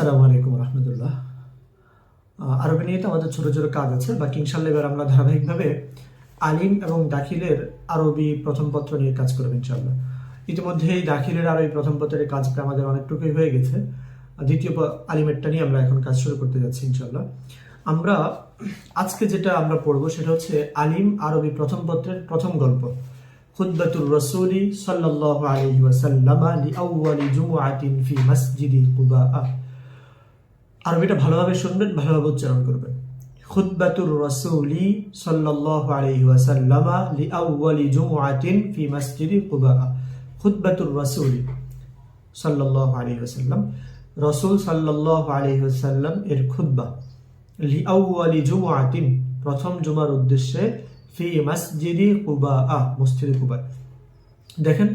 আসসালামু আলাইকুম রহমতুল্লাহ। আরবি নিয়ে তো আমাদের ছোট ছোট কাজ আছে, বাকি ইনশাল্লাহ এবার আমরা ধারাবাহিকভাবে আলিম এবং দাখিলের আরবি প্রথম পত্র নিয়ে কাজ করব ইনশাল্লাহ ইতিমধ্যেই দাখিলের আরবি প্রথম পত্রের কাজ প্রায় আমাদের অনেকটুকুই হয়ে গেছে। দ্বিতীয় আলিমেরটা নিয়ে আমরা এখন কাজ শুরু করতে যাচ্ছি ইনশাল্লাহ আমরা আজকে যেটা আমরা পড়ব সেটা হচ্ছে আলিম আরবি প্রথম পত্রের প্রথম গল্প। খুদ্বাতুর রসুলি সাল্লাল্লাহু আলাইহি ওয়াসাল্লাম লিআউয়ালি জুমআতিন ফি মসজিদি কুবা আরবিটা ভালোভাবে শুনবেন, ভালোভাবে উচ্চারণ করবেন। খুতবাতুর রসুলি সাল্লাল্লাহু আলাইহি ওয়াসাল্লাম লিআউয়ালি জুমআতিন ফি মসজিদি কুবা খুতবাতুর রসুলি সাল্লাল্লাহু আলাইহি ওয়াসাল্লাম, রসুল সাল্লাল্লাহু আলাইহি ওয়াসাল্লাম এর খুতবা। লিআউয়ালি জুমআতিন, প্রথম জুমার উদ্দেশ্যে ফি মসজিদি কুবা মসজিদি কুবা দেখেন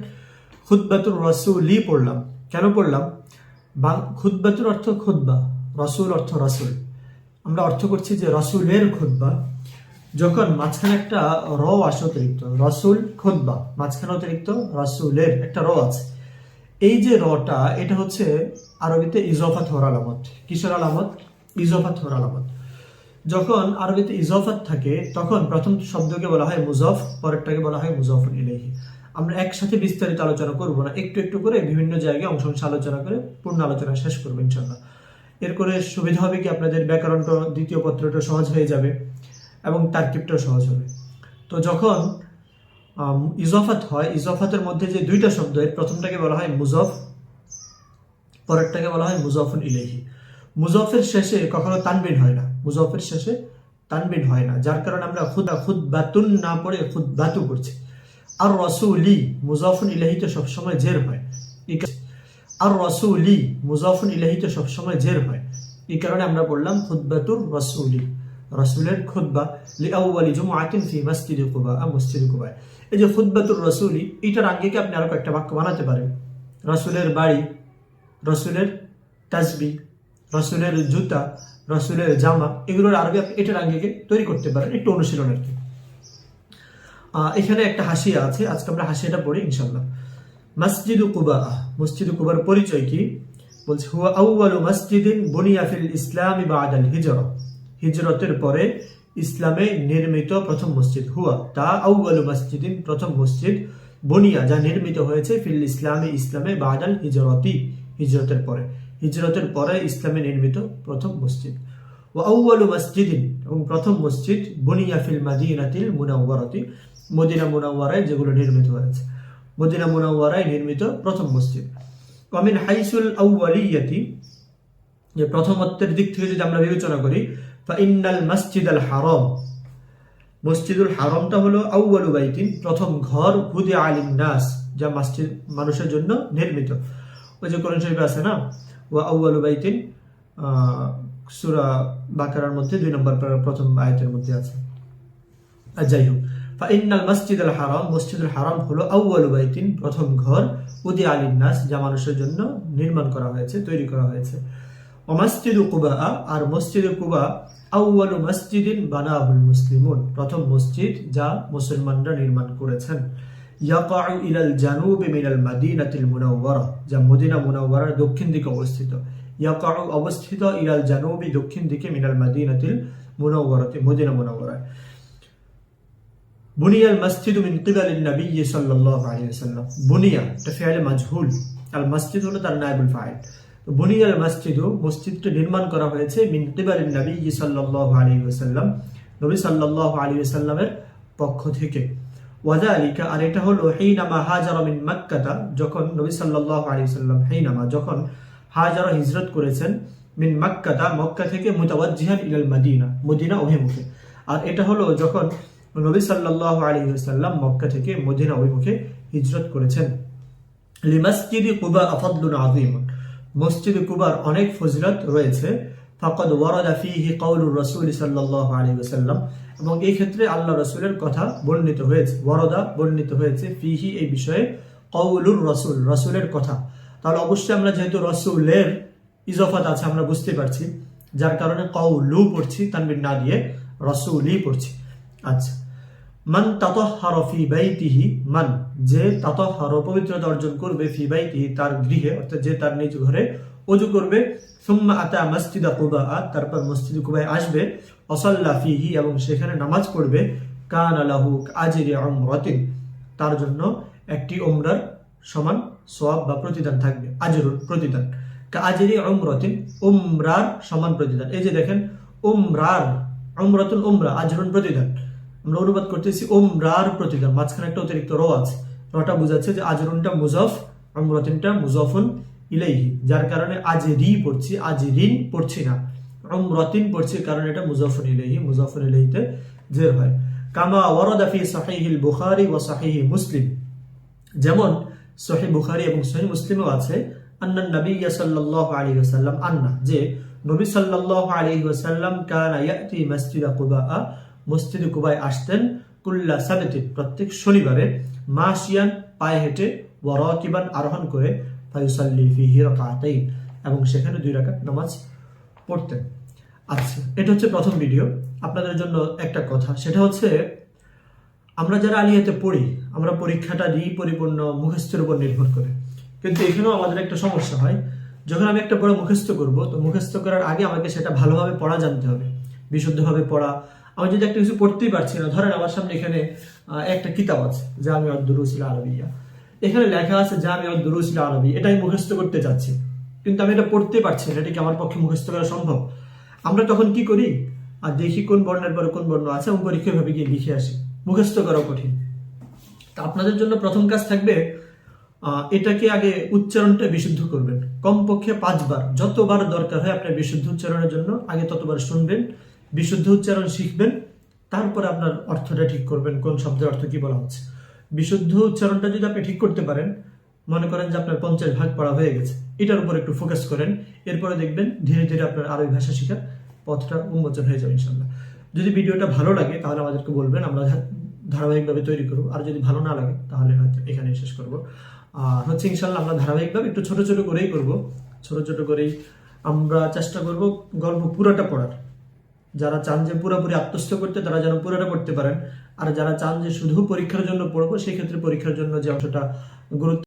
খুদ্বাতুর রসুলি পড়লাম। কেন পড়লাম? বাং- খুদ্বাতুর অর্থ খুদ্বা রসুল অর্থ রসুল। আমরা অর্থ করছি যে রসুলের খুদ্বা যখন মাঝখানে একটা র আসে অতিরিক্ত, রসুল খুদ্বা মাঝখানে অতিরিক্ত রসুলের একটা র আছে। এই যে রটা, এটা হচ্ছে আরবিতে ইজফাত হওয়ার আলামত। কিশোর আলামত? ইজফাত হওয়ার আলামত। যখন আরবিতে ইজফাত থাকে, তখন প্রথম শব্দকে বলা হয় মুজফ, পরেরটাকে বলা হয় মুজফর ইলাইহি। আমরা একসাথে বিস্তারিত আলোচনা করব না, একটু একটু করে বিভিন্ন জায়গায় অংশ অংশ আলোচনা করে পূর্ণ আলোচনা শেষ করব ইনশাল্লাহ এর করে সুবিধা হবে কি আপনাদের ব্যাকরণটা, দ্বিতীয় পত্রটা সহজ হয়ে যাবে এবং তার্কিবটাও সহজ হবে। তো যখন ইজফাত হয়, ইজফাতের মধ্যে যে দুইটা শব্দ, এর প্রথমটাকে বলা হয় মুজফ, পরেরটাকে বলা হয় মুজফুন ইলেহি মুজফের শেষে কখনো তানবিন হয় না। মুজফের শেষে তানবিন হয় না। যার কারণে আমরা খুদ খুদ বাতুন না পড়ে খুদ বাতু করছি। আর রসুলি মুজফুন ইলাহিতে সবসময় জের হয়। আর রসুলি মুজফুন ইলাহিতে সবসময় জের হয়। এই কারণে আমরা বললাম খুদ্বাতুর রসুলি। রসুলের খুদ্া লিআউয়ালি জুমআতিন ফি মসজিদ কুবা মসজিদ কুবা এই যে খুদ্বাতুর রসুলি, এটার আঙ্গিকে আপনি আরও একটা বাক্য বানাতে পারেন? রসুলের বাড়ি, রসুলের তাজবি রসুলের জুতা, রসুলের জামা, এগুলোর আরবি আপনি এটার আঙ্গিকে তৈরি করতে পারেন? একটু অনুশীলন আর কি। এখানে একটা হাসিয়া আছে, আজকে আমরা হাসিয়াটা পড়ি ইনশাল্লাহ মসজিদ কুবা মসজিদ কুবার পরিচয় কি? বলছে, হুয়া আউয়ালু মসজিদিন বুনিয়া ফিল ইসলামি বাদাল হিজরত হিজরতের পরে ইসলামে নির্মিত প্রথম মসজিদ হুয়া। তা আউয়ালু মসজিদিন প্রথম মসজিদ বনিয়া, যা নির্মিত হয়েছে ফিল ইসলামী ইসলামে বাদাল হিজরতি, হিজরতের পরে। হিজরতের পরে ইসলামে নির্মিত প্রথম মসজিদ। ও আউয়ালু মসজিদিন, এবং প্রথম মসজিদ বুনিয়া ফিল মাদিনাতিল মুনাওয়ারাতি, মদিনা মুনাওয়ারায় যেগুলো নির্মিত হয়েছে। মদিনা মুনাওয়ারায় নির্মিত প্রথম মসজিদ। কমিন হাইসুল আউয়ালিয়াতি যে প্রথমত্বের দিক থেকে যদি আমরা বিবেচনা করি ফাইন্নাল মসজিদ আল হারম। মসজিদুল হারমটা হলো আউয়ালু বাইতিন, প্রথম ঘর হুদে আলিম নাস যা মসজিদ মানুষের জন্য নির্মিত। ওই যে কোরআন শরীফে আছে না? ও আউয়ালু বাইতিন সুরা বাকারার মধ্যে দুই নম্বর প্রথম আয়তের মধ্যে আছে। আর যাই হোক ফাইনাল হারাম, মসজিদুল হারাম হলো বাইতিন, প্রথম ঘর, উদি যা মানুষের জন্য নির্মাণ করা হয়েছে, তৈরি করা হয়েছে। ও মসজিদ কুবা, আর মসজিদ কুবা আউয়ালু মসজিদিন বানাহুল মুসলিমুন, প্রথম মসজিদ যা মুসলমানরা নির্মাণ করেছেন। ইয়াকাউ ইলাল জানুবি মিনাল মাদিনাতিল মুনাওয়ারা, যা মদিনা মুনাওয়ারার দক্ষিণ দিকে অবস্থিত। ইয়াকাউ অবস্থিত ইলাল জানুবি দক্ষিণ দিকে মিনাল মাদিনাতিল মুনাওয়ারাতে, মদিনা মুনাওয়ারায়। বুনিয়া মসজিদ মিন কিবাল নবী সাল্লাল্লাহু আলাইহি ওয়াসাল্লাম বুনিয়া এটা ফিআল মাজহুল। আল মসজিদ হলো তার নায়েবুল ফাইল তো বুনিয়া আল মসজিদ মসজিদটি নির্মাণ করা হয়েছে মিন কিবাল নবী সাল্লাল্লাহু আলাইহি ওয়াসাল্লাম, নবী সাল্লাল্লাহু আলাইহি ওয়াসাল্লামের পক্ষ থেকে। ওয়াদালিকা আর এটা হলো হেইনামা হাজারা মিন মাক্কাতা, যখন নবী সাল্লাল্লাহু আলাইহি ওয়াসাল্লাম হেইনামা যখন হাজারা হিজরত করেছেন, মিন মাক্কাতা, মক্কা থেকে মুতাওয়াজ্জিহান ইলাল মদিনা মদিনা অভিমুখে আর এটা হলো যখন নবী সাল্লাল্লাহু আলাইহি ওয়াসাল্লাম মক্কা থেকে মদিনা অভিমুখে হিজরত করেছেন। লিমাসজিদি কুবা আফাদলুন আযীমুন মসজিদ কুবার অনেক ফজিলত রয়েছে। ফাকাদ ওয়ারাদা ফীহি কাউলুর রাসূল সাল্লাল্লাহু আলাইহি ওয়াসাল্লাম এবং এই ক্ষেত্রে আল্লাহ রাসূলের কথা বর্ণিত হয়েছে, ওয়ারাদা বর্ণিত হয়েছে ফিহি এই বিষয়ে কাউলুর রাসূল, রাসূলের কথা। তাহলে অবশ্যই আমরা যেহেতু রাসূলের ইজাফাত আছে, আমরা বুঝতে পারছি। যার কারণে কাউলু পড়ছি, তানবির না দিয়ে রাসূলি পড়ছি। আচ্ছা। মান তাতহার ফি বাইতিহি, মান, যে তাতহার পবিত্রতা অর্জন করবে ফি বাইতিহি, তার গৃহে, অর্থাৎ যে তার নিজ ঘরে অজু করবে, সুম্মা আতা মসজিদা কুবা তারপর মসজিদ কুবায় আসবে, অসল্লা ফিহি, এবং সেখানে নামাজ পড়বে, কান আলাহু আজিরি আমরাতিন তার জন্য একটি ওমরার সমান সোয়াব বা প্রতিদান থাকবে, আজরুল প্রতিদান। আজিরি অমরতিন উমরার সমান প্রতিদান। এই যে দেখেন, উমরার অমরাতুল উমরা, আজরুল প্রতিদান। আমরা অনুবাদ করতেছি উমরার প্রতিদান। মাঝখানে একটা অতিরিক্ত র আছে। রটা বোঝাচ্ছে যে আজরুনটা মুজফ অমরতিনটা মুজফুন ইলাইহি, যার কারণে আজরি পড়ছি, আজরিন পড়ছি না। অমরতিন পড়ছি, কারণ এটা মুজফুন ইলাইহি, মুজফুন ইলাইহিতে জের হয়। কামা ওয়ারাদা ফি সাহিহিল বুখারী ওয়া সাহিহি মুসলিম। যেমন সহি বুখারী এবং সহি মুসলিমও আছে, আন্না নবী সাল্লাল্লাহু আলাইহি ওয়াসাল্লাম আন্না, যে নবী সাল্লাল্লাহু আলাইহি ওয়াসাল্লাম কানা ইয়াতি মসজিদ কুবা মসজিদ কুবায় আসতেন, কুল্লা সাবতি প্রত্যেক শনিবারে মাসিয়ান পায়ে হেঁটে ওয়ারাকিবান আরোহণ করে এবং সেখানে দুই রাকাত নামাজ পড়তেন। আচ্ছা এটা হচ্ছে প্রথম ভিডিও আপনাদের জন্য একটা কথা, সেটা হচ্ছে আমরা যারা আলিয়াতে পড়ি, আমরা পরীক্ষাটা দিই পরিপূর্ণ মুখস্থের উপর নির্ভর করে। কিন্তু এখানেও আমাদের একটা সমস্যা হয়, যখন আমি একটা বড় মুখস্থ করব, তো মুখস্থ করার আগে আমাকে সেটা ভালোভাবে পড়া জানতে হবে, বিশুদ্ধভাবে পড়া আমি যদি একটা কিছু পড়তেই পারছি না, ধরেন আমার সামনে এখানে একটা কিতাব আছে, জামি দুরুসিল আরবিয়া। এখানে লেখা আছে জামি দুরুসিল আরবি, এটা আমি মুখস্থ করতে চাচ্ছি। কিন্তু আমি এটা পড়তে পারছি না, এটা কি আমার পক্ষে মুখস্থ করা সম্ভব? আমরা তখন কি করি? আর দেখি কোন বর্ণের পরে কোন বর্ণ আছে, এবং পরীক্ষায় ভাবে গিয়ে লিখে আসি। মুখস্থ করা কঠিন। তা আপনাদের জন্য প্রথম কাজ থাকবে এটাকে আগে উচ্চারণটা বিশুদ্ধ করবেন। কমপক্ষে পাঁচবার, যতবার দরকার হয় আপনার বিশুদ্ধ উচ্চারণের জন্য, আগে ততবার শুনবেন। বিশুদ্ধ উচ্চারণ শিখবেন, তারপরে আপনার অর্থটা ঠিক করবেন। কোন শব্দের অর্থ কি বলা হচ্ছে? বিশুদ্ধ উচ্চারণটা যদি আপনি ঠিক করতে পারেন, মনে করেন যে আপনার পঞ্চাশ ভাগ পড়া হয়ে গেছে, এটার উপর একটু ফোকাস করেন, এরপরে দেখবেন ধীরে ধীরে আপনার আরবি ভাষা শেখার পথটা উন্মোচন হয়ে যাবে ইনশাল্লাহ যদি ভিডিওটা ভালো লাগে, তাহলে আমাদেরকে বলবেন, আমরা ধারাবাহিকভাবে তৈরি করব। আর যদি ভালো না লাগে, তাহলে হয়তো এখানে শেষ করব। আর হচ্ছে ইনশাল্লাহ আমরা ধারাবাহিকভাবে একটু ছোট ছোট করেই করব। ছোট ছোট করেই আমরা চেষ্টা করব গল্প পুরোটা পড়ার। যারা চান যে পুরোপুরি আত্মস্থ করতে, তারা যেন পুরোটা পড়তে পারেন। আর যারা চান যে শুধু পরীক্ষার জন্য পড়ব, সেক্ষেত্রে পরীক্ষার জন্য যে অংশটা গুরুত্ব